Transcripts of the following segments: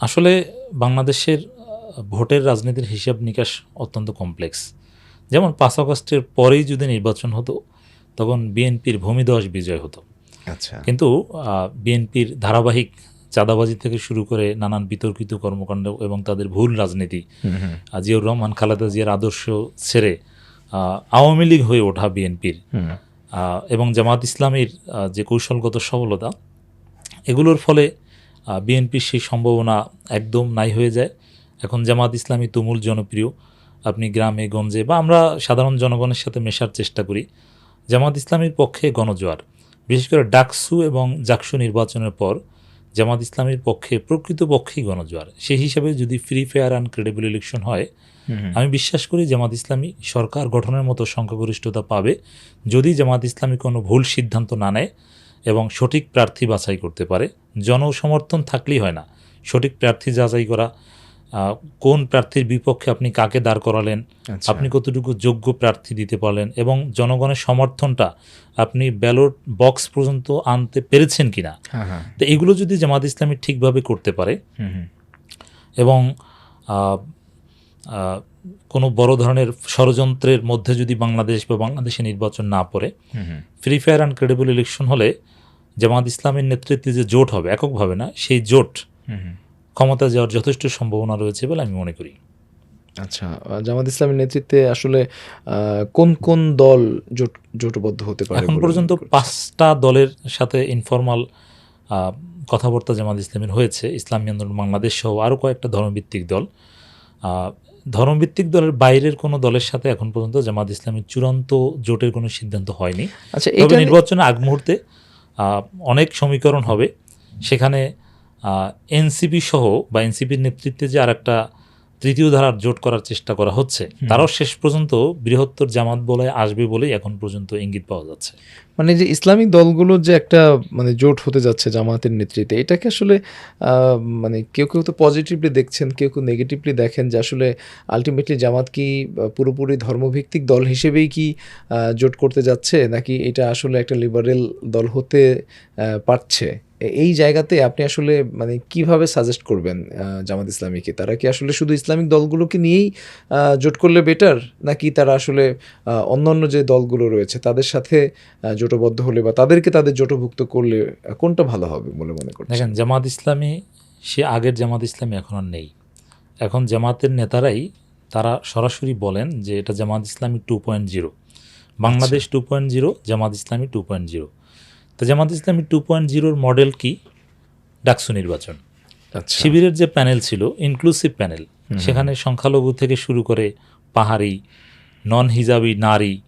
আসলে বাংলাদেশের ভোটের রাজনীতির হিসাব নিকাশ অত্যন্ত কমপ্লেক্স। যেমন পাঁচ আগস্টের পরেই যদি নির্বাচন হতো তখন বিএনপির ভূমিদশ বিজয় হতো। আচ্ছা। কিন্তু বিএনপির ধারাবাহিক চাঁদাবাজি থেকে শুরু করে নানান বিতর্কিত কর্মকাণ্ড এবং তাদের ভুল রাজনীতি জিয়াউর রহমান খালেদা জিয়ার আদর্শ ছেড়ে আওয়ামী লীগ হয়ে ওঠা বিএনপির এবং জামাত ইসলামের যে কৌশলগত সফলতা এগুলোর ফলে বিএনপির সেই সম্ভাবনা একদম নাই হয়ে যায়। এখন জামাত ইসলামী তুমুল জনপ্রিয়। আপনি গ্রামে গঞ্জে বা আমরা সাধারণ জনগণের সাথে মেশার চেষ্টা করি। জামাত ইসলামীর পক্ষে গণজোয়ার। বিশেষ করে ডাকসু এবং জাকসু নির্বাচনের পর জামাত ইসলামীর পক্ষে প্রকৃতপক্ষেই গণজোয়ার। সেই হিসাবে যদি free fair and credible election হয়। আমি বিশ্বাস করি জামাত ইসলামী সরকার গঠনের মতো সংখ্যাগরিষ্ঠতা পাবে। যদি জামাত ইসলামী কোনো ভুল সিদ্ধান্ত না নেয় এবং সঠিক প্রার্থী বাছাই করতে পারে জনসমর্থন থাকলেই হয় না সঠিক প্রার্থী যাচাই করা কোন প্রার্থীর বিপক্ষে আপনি কাকে দাঁড় করালেন আচ্ছা। আপনি কতটুকু যোগ্য প্রার্থী দিতে পারলেন এবং জনগণের সমর্থনটা আপনি ব্যালট বক্স পর্যন্ত আনতে পেরেছেন কিনা হ্যাঁ হ্যাঁ তো এগুলো যদি জামাত ইসলামী ঠিকভাবে করতে পারে। এবং কোনো বড় ধরনের ষড়যন্ত্রের মধ্যে যদি বাংলাদেশ বা বাংলাদেশে নির্বাচন না পড়ে। Free fair and credible election হলে জামাত ইসলামের নেতৃত্বে যে জোট হবে এককভাবে না সেই জোট। ক্ষমতা যাওয়ার যথেষ্ট সম্ভাবনা রয়েছে বলে আমি মনে করি। আচ্ছা জামাত ইসলামের নেতৃত্বে আসলে কোন কোন দল জোট জোটবদ্ধ হতে পারে এখন পর্যন্ত পাঁচটা দলের সাথে ইনফর্মাল কথাবার্তা জামাত ইসলামের হয়েছে। ইসলামী আন্দোলন বাংলাদেশ সহ আরও কয়েকটা ধর্মভিত্তিক দল। আহ, ধর্মভিত্তিক দলের বাইরের কোনো দলের সাথে এখন পর্যন্ত জামাত ইসলামের চূড়ান্ত জোটের কোনো সিদ্ধান্ত হয়নি। আচ্ছা তবে এটা নির্বাচনের আগ মুহূর্তে অনেক সমীকরণ হবে। সেখানে এনসিপি সহ বা এনসিপির নেতৃত্বে যে আরেকটা তৃতীয় ধারার জোট করার চেষ্টা করা হচ্ছে। তারাও শেষ পর্যন্ত বৃহত্তর জামাত বলে আসবে বলেই এখন পর্যন্ত ইঙ্গিত পাওয়া যাচ্ছে। মানে যে ইসলামিক দলগুলোর যে একটা মানে জোট হতে যাচ্ছে জামাতের নেতৃত্বে এটাকে আসলে মানে কেউ কেউ তো পজিটিভলি দেখছেন কেউ কেউ নেগেটিভলি দেখেন যে আসলে আলটিমেটলি জামাত কি পুরোপুরি ধর্মভিত্তিক দল হিসেবেই কি জোট করতে যাচ্ছে নাকি এটা আসলে একটা লিবারেল দল হতে পারছে? এই জায়গাতে আপনি আসলে মানে কীভাবে সাজেস্ট করবেন জামাত ইসলামীকে? তারা কি আসলে শুধু ইসলামিক দলগুলোকে নিয়েই জোট করলে বেটার নাকি তারা আসলে আহ, অন্যান্য যে দলগুলো রয়েছে তাদের সাথে জোটবদ্ধ হলে বা তাদেরকে তাদের জোটভুক্ত করলে কোনটা ভালো হবে বলে মনে করছেন? দেখেন জামাত ইসলামী সে আগের জামাত ইসলামী এখন আর নেই। এখন জামাতের নেতারাই তারা সরাসরি বলেন যে এটা Jamaat Islami two point zero Bangladesh two point zero Jamaat Islami two point zero তো জামাত ইসলামী টু পয়েন্ট জিরোর মডেল কি? ডাকসু নির্বাচন। আচ্ছা। শিবিরের যে প্যানেল ছিল ইনক্লুসিভ প্যানেল সেখানে সংখ্যালঘু থেকে শুরু করে পাহাড়ি নন হিজাবি নারী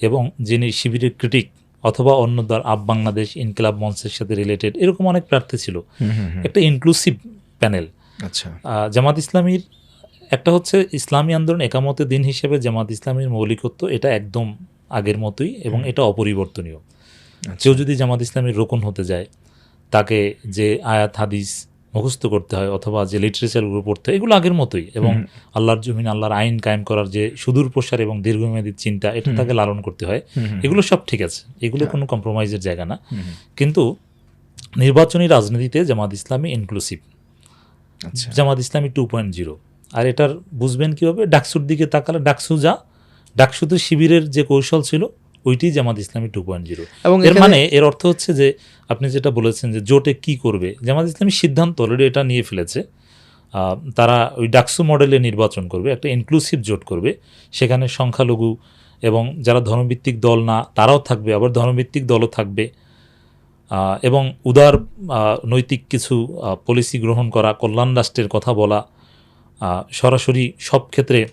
এবং যিনি শিবিরের ক্রিটিক অথবা অন্য দল আপ বাংলাদেশ ইনকিলাব মঞ্চের সাথে রিলেটেড এরকম অনেক প্রার্থী ছিল। একটা ইনক্লুসিভ প্যানেল। আচ্ছা। জামাত ইসলামীর একটা হচ্ছে ইসলামী আন্দোলন একামতের দিন হিসেবে জামাত ইসলামীর মৌলিকত্ব এটা একদম আগের মতোই এবং এটা অপরিবর্তনীয়। কেউ যদি জামাত ইসলামের রোকন হতে যায় তাকে যে আয়াত হাদিস মুখস্থ করতে হয় অথবা যে লিটারেচারগুলো পড়তে হয় এগুলো আগের মতোই এবং আল্লাহর জমিন আল্লাহর আইন কায়েম করার যে সুদূর প্রসার এবং দীর্ঘমেয়াদী চিন্তা এটা তাকে লালন করতে হয়। এগুলো সব ঠিক আছে। এগুলো কোনো কম্প্রোমাইজের জায়গা না। কিন্তু নির্বাচনী রাজনীতিতে জামাত ইসলামী ইনক্লুসিভ আচ্ছা। জামাত ইসলামী টু পয়েন্ট জিরো আর এটার বুঝবেন কীভাবে? ডাকসুর দিকে তাকালে ডাকসু যা ডাকসুতে শিবিরের যে কৌশল ছিল ওইটি জামাত ইসলামী টু পয়েন্ট জিরো এবং এর মানে এর অর্থ হচ্ছে যে আপনি যেটা বলেছেন যে জোটে কি করবে জামাত ইসলামী সিদ্ধান্ত অলরেডি এটা নিয়ে ফেলেছে। তারা ওই ডাকসু মডেলে নির্বাচন করবে একটা ইনক্লুসিভ জোট করবে সেখানে সংখ্যালঘু এবং যারা ধর্মভিত্তিক দল না তারাও থাকবে আবার ধর্মভিত্তিক দলও থাকবে। এবং উদার নৈতিক কিছু পলিসি গ্রহণ করা কল্যাণ রাষ্ট্রের কথা বলা সরাসরি সব ক্ষেত্রে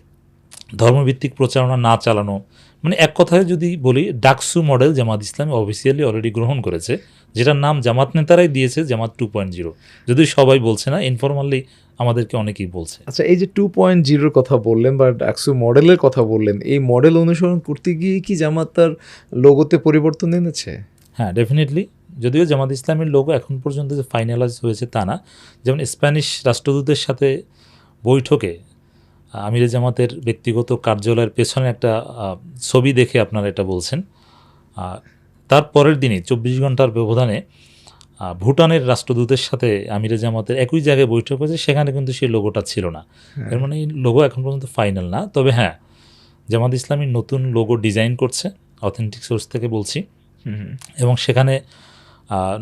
ধর্মভিত্তিক প্রচারণা না চালানো মানে এক কথায় যদি বলি DUCSU model Jamaat Islami officially already গ্রহণ করেছে যেটার নাম জামাত নেতারাই দিয়েছে জামাত টু পয়েন্ট জিরো যদি সবাই বলছে না ইনফরমালি আমাদেরকে অনেকেই বলছে। আচ্ছা এই যে টু পয়েন্ট জিরোর কথা বললেন বা ডাকসু মডেলের কথা বললেন এই মডেল অনুসরণ করতে গিয়ে কি জামাত তার লোগোতে পরিবর্তন এনেছে? হ্যাঁ ডেফিনেটলি যদিও জামাত ইসলামের লোগো এখন পর্যন্ত যে ফাইনালাইজ হয়েছে তা না যেমন স্প্যানিশ রাষ্ট্রদূতের সাথে বৈঠকে আমিরে জামাতের ব্যক্তিগত কার্যালয়ের পেছনে একটা ছবি দেখে আপনারা এটা বলছেন তার পরের দিনই চব্বিশ ঘণ্টার ব্যবধানে ভুটানের রাষ্ট্রদূতের সাথে আমিরে জামাতের একই জায়গায় বৈঠক হয়েছে সেখানে কিন্তু সেই লোগোটা ছিল না হ্যাঁ। এর মানে এই লোগো এখন পর্যন্ত ফাইনাল না তবে হ্যাঁ জামাত ইসলামী নতুন লোগো ডিজাইন করছে অথেন্টিক সোর্স থেকে বলছি। এবং সেখানে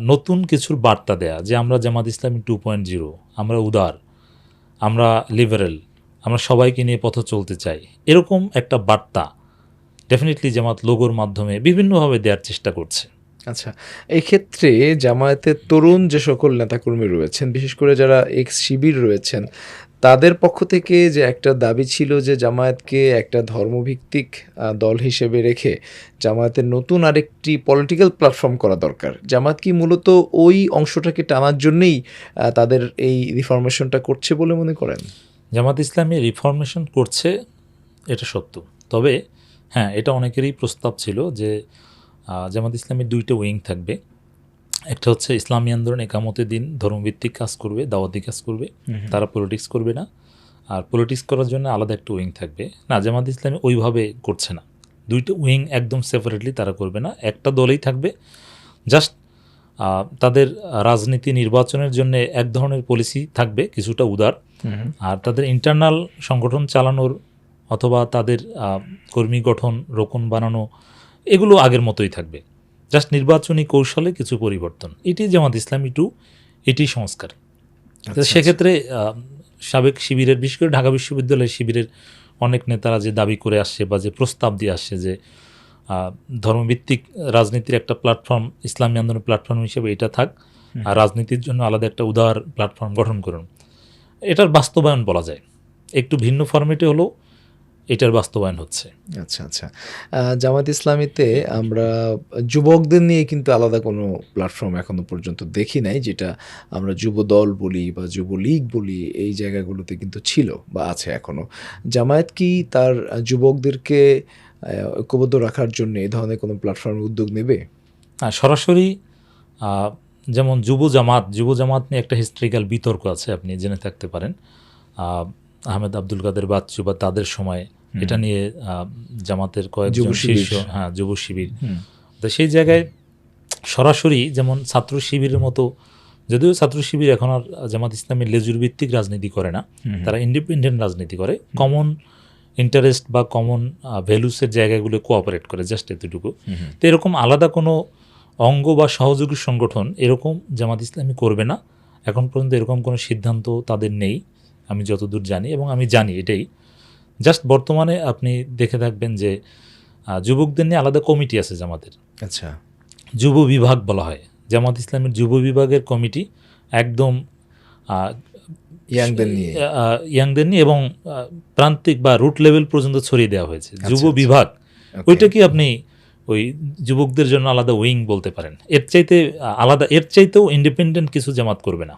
নতুন কিছুর বার্তা দেয়া যে আমরা জামাত ইসলামী টু পয়েন্ট জিরো আমরা উদার আমরা লিবারেল আমরা সবাইকে নিয়ে পথ চলতে চাই। এরকম একটা বার্তা ডেফিনেটলি জামাত লোগোর মাধ্যমে বিভিন্নভাবে দেওয়ার চেষ্টা করছে। আচ্ছা এই ক্ষেত্রে জামায়াতের তরুণ যে সকল নেতাকর্মী রয়েছেন, বিশেষ করে যারা এক্স শিবির রয়েছেন, তাদের পক্ষ থেকে যে একটা দাবি ছিল যে জামায়াতকে একটা ধর্মভিত্তিক দল হিসেবে রেখে জামায়াতের নতুন আরেকটি পলিটিক্যাল প্ল্যাটফর্ম করা দরকার। জামায়াত কি মূলত ওই অংশটাকে টানার জন্যেই তাদের এই রিফরমেশনটা করছে বলে মনে করেন? জামাত ইসলামী রিফর্মেশন করছে এটা সত্য। তবে হ্যাঁ এটা অনেকেরই প্রস্তাব ছিল যে জামাত ইসলামের দুইটা উইং থাকবে। একটা হচ্ছে ইসলামী আন্দোলন একামতের দিন ধর্মভিত্তিক কাজ করবে দাওয়াতি কাজ করবে তারা পলিটিক্স করবে না। আর পলিটিক্স করার জন্য আলাদা একটা উইং থাকবে। না জামাত ইসলামী ওইভাবে করছে না। দুইটা উইং একদম সেপারেটলি তারা করবে না। একটা দলেই থাকবে। জাস্ট তাদের রাজনীতি নির্বাচনের জন্য এক ধরনের পলিসি থাকবে কিছুটা উদার। আর তাদের ইন্টারনাল সংগঠন চালানোর অথবা তাদের কর্মী গঠন রোকন বানানো এগুলো আগের মতোই থাকবে। জাস্ট নির্বাচনী কৌশলে কিছু পরিবর্তন। এটি জামাত ইসলামী টু এটি সংস্কার। সেক্ষেত্রে সাবেক শিবিরের বিশেষ করে ঢাকা বিশ্ববিদ্যালয়ের শিবিরের অনেক নেতারা যে দাবি করে আসছে বা যে প্রস্তাব দিয়ে আসছে যে ধর্মভিত্তিক রাজনীতির একটা প্ল্যাটফর্ম ইসলামী আন্দোলন প্ল্যাটফর্ম হিসেবে এটা থাক। আর রাজনীতির জন্য আলাদা একটা উদার প্ল্যাটফর্ম গঠন করুন। এটার বাস্তবায়ন বলা যায়। একটু ভিন্ন ফর্মেটে হলেও এটার বাস্তবায়ন হচ্ছে। আচ্ছা আচ্ছা। জামাত ইসলামীতে আমরা যুবকদের নিয়ে কিন্তু আলাদা কোনো প্ল্যাটফর্ম এখনও পর্যন্ত দেখি নাই যেটা আমরা যুব দল বলি বা যুবলীগ বলি এই জায়গাগুলোতে কিন্তু ছিল বা আছে এখনও। জামায়াত কি তার যুবকদেরকে ঐক্যবদ্ধ রাখার জন্য এই ধরনের কোনো প্ল্যাটফর্মের উদ্যোগ নেবে? হ্যাঁ সরাসরি যেমন যুব জামাত যুব জামাত নিয়ে একটা হিস্ট্রিক্যাল বিতর্ক আছে আপনি জেনে থাকতে পারেন। আহমেদ আব্দুল কাদের বাচ্চু বা তাদের সময় এটা নিয়ে জামাতের কয়েকজন যুব শীর্ষ হ্যাঁ যুব শিবির। তো সেই জায়গায় সরাসরি যেমন ছাত্র শিবিরের মতো যদিও ছাত্র শিবির এখন আর জামাত ইসলামের লেজুর ভিত্তিক রাজনীতি করে না তারা ইন্ডিপেন্ডেন্ট রাজনীতি করে। কমন ইন্টারেস্ট বা কমন ভ্যালুসের জায়গাগুলো কোঅপারেট করে জাস্ট এতটুকু। তো এরকম আলাদা কোনো অঙ্গ বা সহযোগী সংগঠন এরকম জামাত ইসলামী করবে না। এখন পর্যন্ত এরকম কোনো সিদ্ধান্ত তাদের নেই আমি যতদূর জানি এবং আমি জানি এটাই। জাস্ট বর্তমানে আপনি দেখে থাকবেন যে যুবকদের নিয়ে আলাদা কমিটি আছে জামাতের। আচ্ছা। যুব বিভাগ বলা হয়। জামাত ইসলামের যুব বিভাগের কমিটি একদম ইয়াংদের নিয়ে। ইয়াংদের নিয়ে এবং প্রান্তিক বা রুট লেভেল পর্যন্ত ছড়িয়ে দেওয়া হয়েছে। যুব আচ্ছা। বিভাগ ওইটা কি আপনি ওই যুবকদের জন্য আলাদা উইং বলতে পারেন? এর চাইতে আলাদা এর চাইতেও ইন্ডিপেন্ডেন্ট কিছু জামাত করবে না।